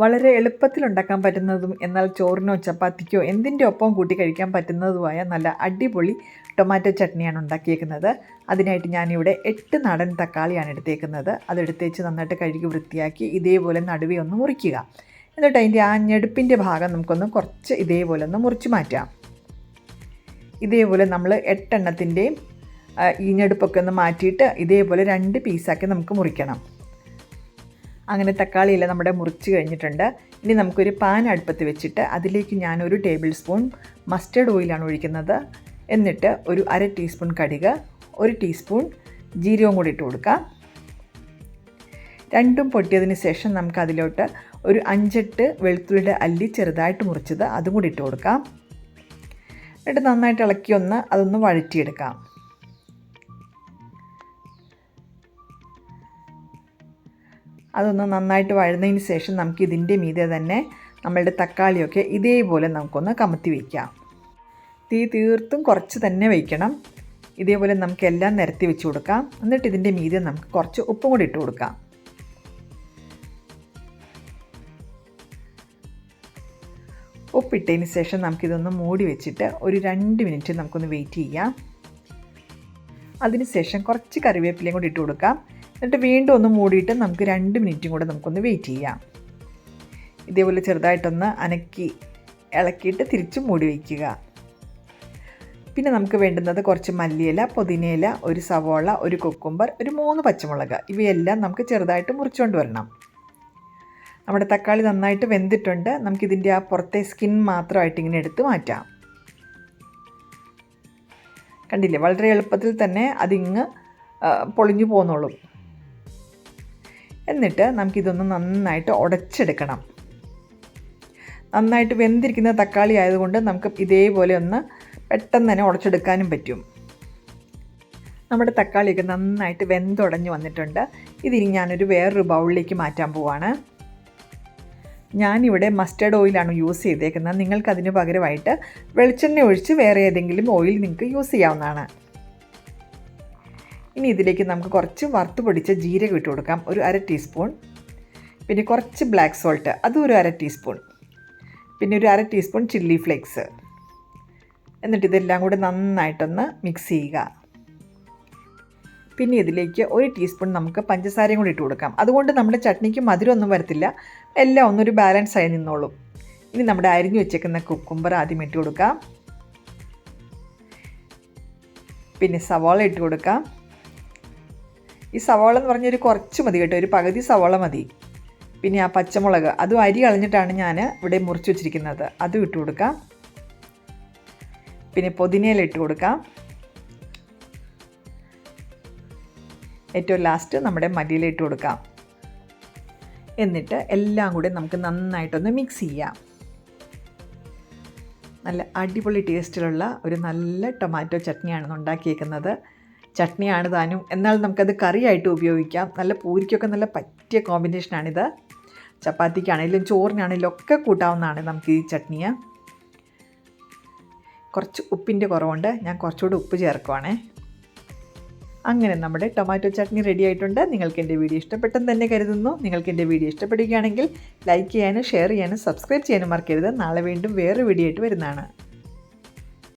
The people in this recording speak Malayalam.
വളരെ എളുപ്പത്തിൽ ഉണ്ടാക്കാൻ പറ്റുന്നതും എന്നാൽ ചോറിനോ ചപ്പാത്തിക്കോ എന്തിന്റെ ഒപ്പം കൂട്ടി കഴിക്കാൻ പറ്റുന്നതുമായ നല്ല അടിപൊളി ടൊമാറ്റോ ചട്നിയാണ് ഉണ്ടാക്കിയേക്കുന്നത്. അതിനായിട്ട് ഞാനിവിടെ എട്ട് നാടൻ തക്കാളിയാണ് എടുത്തേക്കുന്നത്. അതെടുത്തേച്ച് നന്നായിട്ട് കഴുകി വൃത്തിയാക്കി ഇതേപോലെ നടുവേ ഒന്ന് മുറിക്കുക. എന്നിട്ട് അതിന്റെ ആ ഞെടുപ്പിന്റെ ഭാഗം നമുക്കൊന്ന് കുറച്ച് ഇതേപോലെ ഒന്ന് മുറിച്ച് മാറ്റാം. ഇതേപോലെ നമ്മൾ എട്ടെണ്ണത്തിന്റെയും ഈ ഞെടുപ്പൊക്കെ ഒന്ന് മാറ്റിയിട്ട് ഇതേപോലെ രണ്ട് പീസാക്കി നമുക്ക് മുറിക്കണം. അങ്ങനെ തക്കാളിയെല്ലാം നമ്മുടെ മുറിച്ച് കഴിഞ്ഞിട്ടുണ്ട്. ഇനി നമുക്കൊരു പാൻ അടുപ്പത്ത് വെച്ചിട്ട് അതിലേക്ക് ഞാനൊരു ടേബിൾ സ്പൂൺ മസ്റ്റേഡ് ഓയിലാണ് ഒഴിക്കുന്നത്. എന്നിട്ട് ഒരു അര ടീസ്പൂൺ കടുക് ഒരു ടീസ്പൂൺ ജീരകം കൂടി ഇട്ട് കൊടുക്കാം രണ്ടും പൊട്ടിയതിന് ശേഷം നമുക്ക് അതിലോട്ട് ഒരു അഞ്ചെട്ട് വെളുത്തുള്ളിയുടെ അല്ലി ചെറുതായിട്ട് മുറിച്ചത് അതും കൂടി ഇട്ട് കൊടുക്കാം. എന്നിട്ട് നന്നായിട്ട് ഇളക്കി ഒന്ന് അതൊന്ന് വഴറ്റിയെടുക്കാം. അതൊന്ന് നന്നായിട്ട് വഴുന്നതിന് ശേഷം നമുക്ക് ഇതിന്റെ മീതെ തന്നെ നമ്മളുടെ തക്കാളിയൊക്കെ ഇതേപോലെ നമുക്കൊന്ന് കമത്തി വയ്ക്കാം. തീ തീർത്തും കുറച്ച് തന്നെ വയ്ക്കണം. ഇതേപോലെ നമുക്ക് എല്ലാം നിരത്തി വെച്ച് കൊടുക്കാം. എന്നിട്ട് ഇതിന്റെ മീതെ നമുക്ക് കുറച്ച് ഉപ്പും കൂടി ഇട്ട് കൊടുക്കാം. ഉപ്പിട്ടതിന് ശേഷം നമുക്കിതൊന്ന് മൂടി വെച്ചിട്ട് ഒരു രണ്ട് മിനിറ്റ് നമുക്കൊന്ന് വെയിറ്റ് ചെയ്യാം. അതിനുശേഷം കുറച്ച് കറിവേപ്പിലയും കൂടി ഇട്ട് കൊടുക്കാം. എന്നിട്ട് വീണ്ടും ഒന്ന് മൂടിയിട്ട് നമുക്ക് രണ്ട് മിനിറ്റും കൂടെ നമുക്കൊന്ന് വെയിറ്റ് ചെയ്യാം. ഇതേപോലെ ചെറുതായിട്ടൊന്ന് അനക്കി ഇളക്കിയിട്ട് തിരിച്ച് മൂടി വയ്ക്കുക പിന്നെ നമുക്ക് വേണ്ടുന്നത് കുറച്ച് മല്ലിയില പുതിനയില ഒരു സവോള ഒരു കൊക്കുമ്പർ ഒരു മൂന്ന് പച്ചമുളക്. ഇവയെല്ലാം നമുക്ക് ചെറുതായിട്ട് മുറിച്ചുകൊണ്ട് വരണം. നമ്മുടെ തക്കാളി നന്നായിട്ട് വെന്തിട്ടുണ്ട്. നമുക്കിതിന്റെ ആ പുറത്തെ സ്കിൻ മാത്രമായിട്ട് ഇങ്ങനെ എടുത്ത് മാറ്റാം. കണ്ടില്ലേ? വളരെ എളുപ്പത്തിൽ തന്നെ അതിങ്ങ് പൊളിഞ്ഞു പോന്നോളും. എന്നിട്ട് നമുക്കിതൊന്ന് നന്നായിട്ട് ഉടച്ചെടുക്കണം. നന്നായിട്ട് വെന്തിരിക്കുന്ന തക്കാളി ആയതുകൊണ്ട് നമുക്ക് ഇതേപോലെ ഒന്ന് പെട്ടെന്ന് തന്നെ ഉടച്ചെടുക്കാനും പറ്റും. നമ്മുടെ തക്കാളിയൊക്കെ നന്നായിട്ട് വെന്തുടഞ്ഞ് വന്നിട്ടുണ്ട്. ഇതിനി ഞാനൊരു വേറൊരു ബൗളിലേക്ക് മാറ്റാൻ പോവാണ്. ഞാനിവിടെ മസ്റ്റേഡ് ഓയിലാണ് യൂസ് ചെയ്തേക്കുന്നത്. നിങ്ങൾക്കതിന് പകരമായിട്ട് വെളിച്ചെണ്ണ ഒഴിച്ച് വേറെ ഏതെങ്കിലും ഓയിൽ നിങ്ങൾക്ക് യൂസ് ചെയ്യാവുന്നതാണ്. ഇനി ഇതിലേക്ക് നമുക്ക് കുറച്ച് വറുത്ത് പൊടിച്ച ജീരകം ഇട്ട് കൊടുക്കാം. ഒരു അര ടീസ്പൂൺ. പിന്നെ കുറച്ച് ബ്ലാക്ക് സോൾട്ട് അതും ഒരു അര ടീസ്പൂൺ. പിന്നെ ഒരു അര ടീസ്പൂൺ ചില്ലി ഫ്ലേക്സ് എന്നിട്ട് ഇതെല്ലാം കൂടി നന്നായിട്ടൊന്ന് മിക്സ് ചെയ്യുക. പിന്നെ ഇതിലേക്ക് ഒരു ടീസ്പൂൺ നമുക്ക് പഞ്ചസാരയും കൂടി ഇട്ട് കൊടുക്കാം. അതുകൊണ്ട് നമ്മുടെ ചട്നിക്ക് മധുരമൊന്നും വരത്തില്ല. എല്ലാം ഒന്നൊരു ബാലൻസ് ആയി നിന്നോളും. ഇനി നമ്മുടെ അരിഞ്ഞു വെച്ചേക്കുന്ന കുക്കുംബർ ആദ്യം ഇട്ട് കൊടുക്കാം. പിന്നെ സവാള ഇട്ട് കൊടുക്കാം. ഈ സവാള എന്ന് പറഞ്ഞാൽ പറഞ്ഞൊരു കുറച്ച് മതി കേട്ടോ ഒരു പകുതി സവാള മതി. പിന്നെ ആ പച്ചമുളക് അതും അരി കളഞ്ഞിട്ടാണ് ഞാൻ ഇവിടെ മുറിച്ച് വെച്ചിരിക്കുന്നത്. അതും ഇട്ട് കൊടുക്കാം. പിന്നെ പുതിനയില ഇട്ട് കൊടുക്കാം. ഏറ്റവും ലാസ്റ്റ് നമ്മുടെ മല്ലിയില ഇട്ട് കൊടുക്കാം. എന്നിട്ട് എല്ലാം കൂടി നമുക്ക് നന്നായിട്ടൊന്ന് മിക്സ് ചെയ്യാം. നല്ല അടിപൊളി ടേസ്റ്റിലുള്ള ഒരു നല്ല ടൊമാറ്റോ ചട്നിയാണ് ഉണ്ടാക്കിയേക്കുന്നത്. ചട്നിയാണ് താനും. എന്നാൽ നമുക്കത് കറിയായിട്ട് ഉപയോഗിക്കാം. നല്ല പൂരിക്കൊക്കെ നല്ല പറ്റിയ കോമ്പിനേഷനാണിത് ചപ്പാത്തിക്കാണെങ്കിലും ചോറിനാണെങ്കിലും ഒക്കെ കൂട്ടാവുന്നതാണ് നമുക്ക് ഈ ചട്നിയ. കുറച്ച് ഉപ്പിന്റെ കുറവുണ്ട്. ഞാൻ കുറച്ചുകൂടി ഉപ്പ് ചേർക്കുവാണേ. അങ്ങനെ നമ്മുടെ ടൊമാറ്റോ ചട്നി റെഡി ആയിട്ടുണ്ട്. നിങ്ങൾക്ക് എന്റെ വീഡിയോ ഇഷ്ടപ്പെട്ടെന്ന് തന്നെ കരുതുന്നു. നിങ്ങൾക്ക് എന്റെ വീഡിയോ ഇഷ്ടപ്പെടുകയാണെങ്കിൽ ലൈക്ക് ചെയ്യാനും ഷെയർ ചെയ്യാനും സബ്സ്ക്രൈബ് ചെയ്യാനും മറക്കരുത്. നാളെ വീണ്ടും വേറൊരു വീഡിയോ ആയിട്ട് വരുന്നതാണ്.